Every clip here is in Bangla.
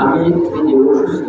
আমি অসুস্থ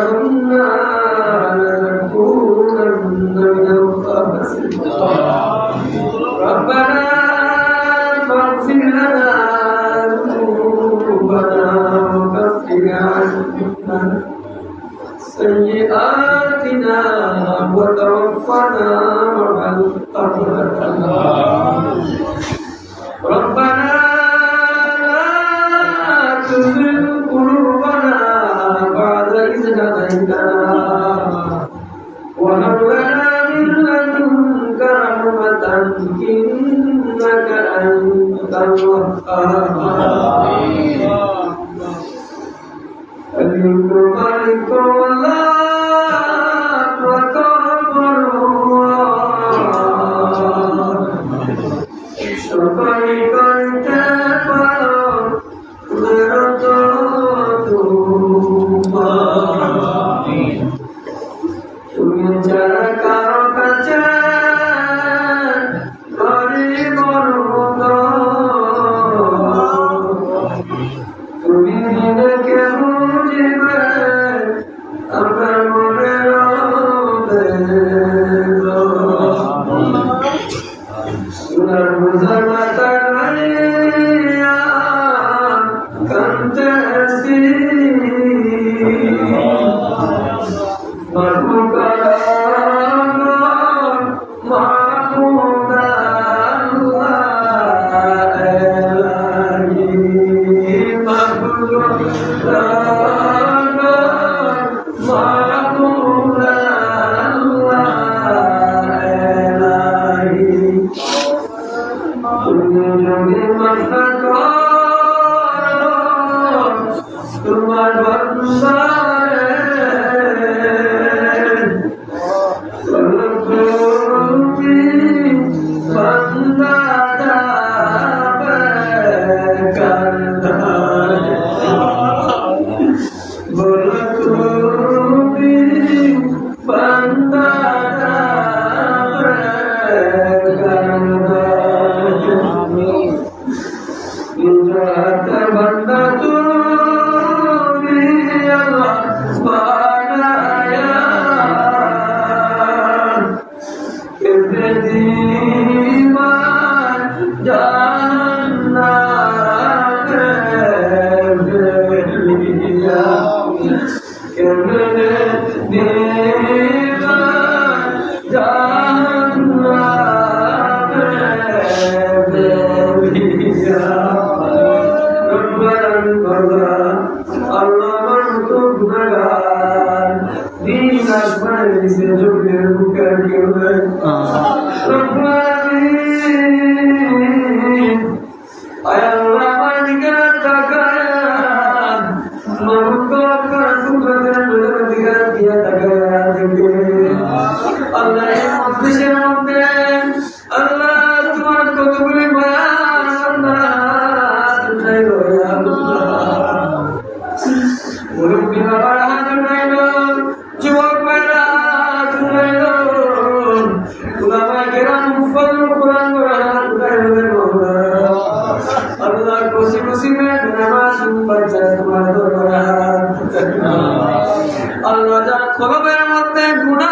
O vindo que é muito. سورة البنة আল্লাহ মজলিসের মধ্যে আল্লাহ তোমার কতগুলি বয়ান আল্লাহ তুমি মুরব্বী বাবার হাত উঠাইল যুবক ভাইরা হাত উঠাইল গ্রাম ফজল কোরআন হাত উঠাইল আল্লাহ খুশি খুশি মে নামাজ বাচ্চা তোমার দরবার আল্লাহ যা কলবের মধ্যে গুণা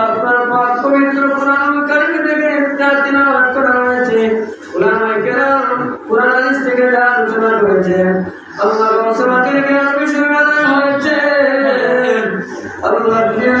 আল্লাহ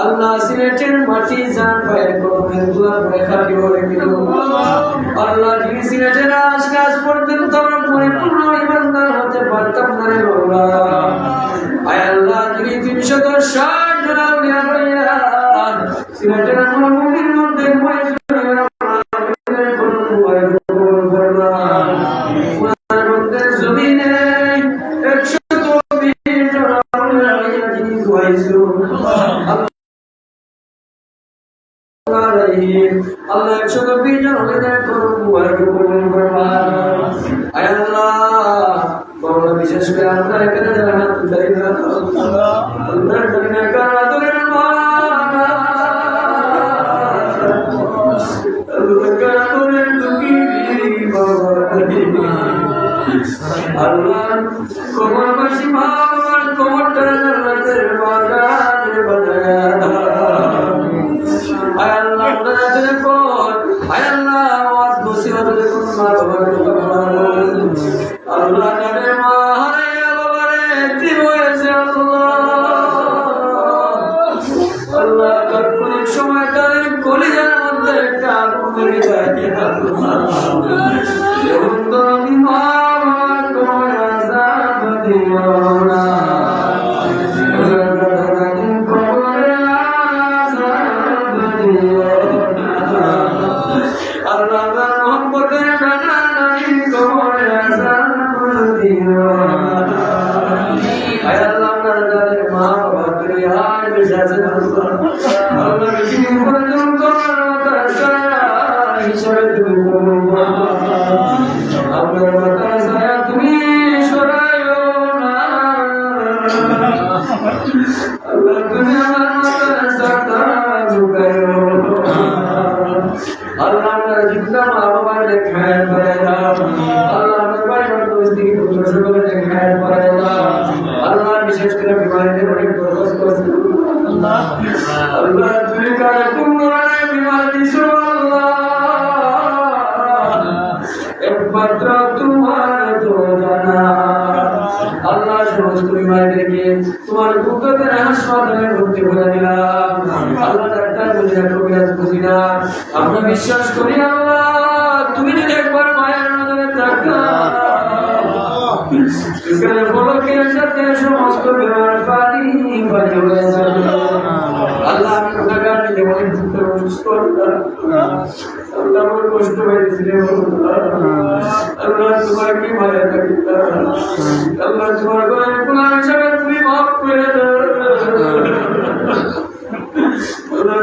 আল্লাহ সিলেটের মাটি জান পায়ের করবেন দুয়ার করে খাটি হয়ে গেল আল্লাহ যিনি সিলেটের আশকাজ পর্যন্ত আমরা পরিপূর্ণ ইমানদার হতে পারতাম না রে বাবা আয় আল্লাহ, যিনি তিনশত ষাট জন সিলেটের মুমিন বাবা আমরা এখানে যারা হাত তুলে আল্লাহ জন্য কারা তুলেন আল্লাহ কারা তুলেন তুমি আল্লাহ কবর বাসি ভাবার কবরটা জান্নাতের বাগান বানায়া আয় আল্লাহ আপনারা যদি কোন আয় আল্লাহ আওয়াজ মুসিবত দেখুন মা বাবার আল্লাহ কুকুরের হাসপাতালে ভর্তি করে দিলাম আল্লাহ ডাক্তার বুঝি না কবিরাজ বুঝি না আমরা বিশ্বাস করি আল্লাহ তুমি যদি একবার মায়ের নজরে সাথে সমস্ত বিমার পানি পানি হয়ে আল্লাহ আমি মনে দুঃখ সুস্থ আল্লাহ আমার কষ্ট হয়েছিল আল্লাহ তোমার কি মায়া থাকি আল্লাহ, তোমার ঘরে গুণার হিসাবে তুমি মাফ করে দাও। তোমার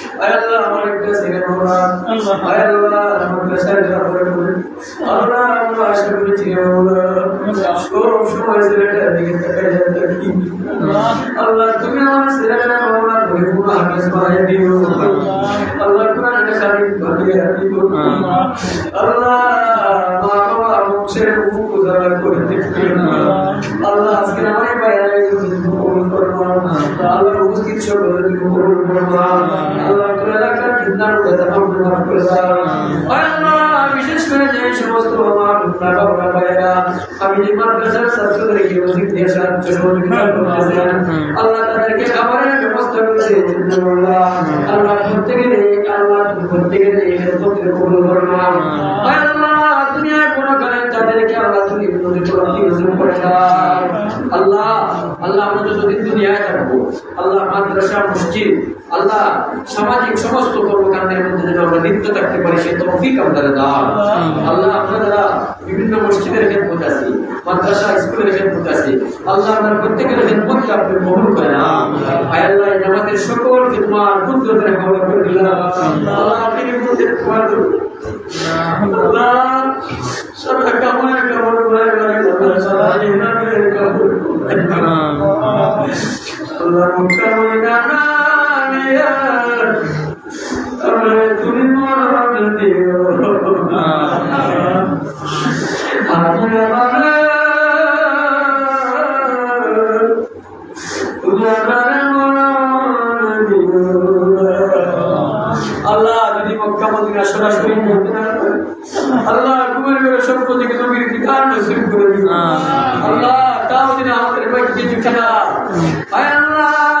বাবা আয় আল্লাহ আমার কাছে যাওয়ার আল্লাহ আজকে আমার আল্লাহ আল্লাহ বিশেষ করে আল্লাহ তাদেরকে খাবারের ব্যবস্থা আল্লাহ আল্লাহ কোনো কারণে তাদেরকে আল্লাহ তুমি আল্লাহ আল্লাহ আমরা যতদিন দুনিয়ায় থাকব, আল্লাহ মাদ্রাসা, মসজিদ আল্লাহ সামাজিক সমস্ত কর্মকাণ্ডের মধ্যে যেন আমরা লিপ্ত থাকতে পারি সে তৌফিক আমাদের দাও আল্লাহ যারা বিভিন্ন মসজিদের খেদমত আছি মাদ্রাসা স্কুলের খেদমত আছি আল্লাহ আমরা প্রত্যেকের খেদমতকে আপনি কবুল করে না আয় আল্লাহ আমাদের সকল খেদমার কুদরতের খবর করে দিলাম আল্লাহ আপনি মধ্যে তোমার আল্লাহ সবাই কামনা কামনা করে করে না করে আল্লাহ না আল্লাহ আল্লাহ করে কার নসিব করে দিও আল্লাহ তাও যদি আমাদের বাড়িতে দিচ্ছে না আল্লাহ।